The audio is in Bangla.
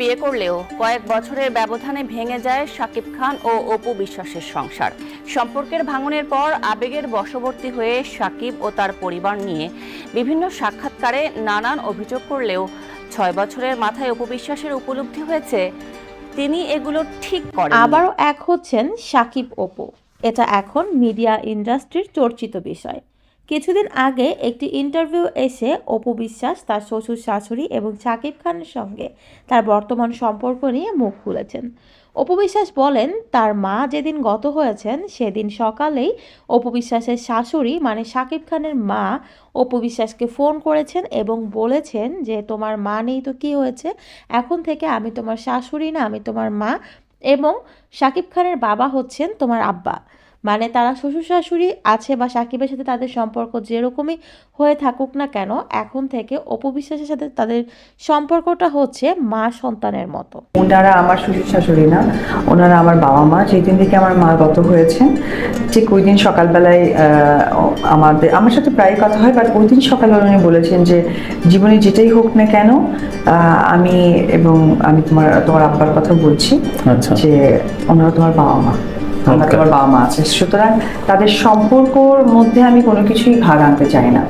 বিয়ে করলেও কয়েক বছরের ব্যবধানে ভেঙে যায় শাকিব খান ও অপু বিশ্বাসের সংসার। সম্পর্কের ভাঙনের পর আবেগের বশবর্তী হয়ে শাকিব ও তার পরিবার নিয়ে বিভিন্ন সাক্ষাৎকারে নানান অভিযোগ করলেও ছয় বছরের মাথায় অপু বিশ্বাসের উপলব্ধি হয়েছে, তিনি এগুলো ঠিক করেন আবারও এক হচ্ছেন সাকিব অপু। এটা এখন মিডিয়া ইন্ডাস্ট্রির চর্চিত বিষয়। কিছুদিন আগে একটি ইন্টারভিউ এসে অপু বিশ্বাস, তার শ্বশুর শাশুড়ি এবং সাকিব খানের সঙ্গে তার বর্তমান সম্পর্ক নিয়ে মুখ খুলেছেন। অপু বিশ্বাস বলেন, তার মা যেদিন গত হয়েছেন, সেদিন সকালেই অপু বিশ্বাসের শাশুড়ি মানে সাকিব খানের মা, অপু বিশ্বাসকে ফোন করেছেন এবং বলেছেন যে, তোমার মা নেই তো কী হয়েছে? এখন থেকে আমি তোমার শাশুড়ি না, আমি তোমার মা এবং শাকিব খানের বাবা হচ্ছেন তোমার আব্বা। মানে তারা শ্বশুর শাশুড়ি আছে বা সাকিবের সাথে তাদের সম্পর্ক যেরকমই হয়ে থাকুক না কেন এখন থেকে অপবিশ্বাসের সাথে তাদের সম্পর্কটা হচ্ছে মা সন্তানের মতো। ওনারা আমার শ্বশুর শাশুড়ি না ওনারা আমার বাবা মা যেদিন থেকে আমার মা গত হয়েছেন ঠিক ওই দিন সকালবেলায় আহ, আমাদের আমার সাথে প্রায় কথা হয় বাট ওই দিন সকালবেলা উনি বলেছেন যে জীবনে যেটাই হোক না কেন আহ, আমি এবং আমি তোমার তোমার আব্বার কথা বলছি আচ্ছা। যে ওনারা তোমার বাবা মা। আমরা. তোমার বাবা মা আছে সুতরাং তাদের সম্পর্কর মধ্যে আমি কোনো কিছুই ভাগ আনতে চাই না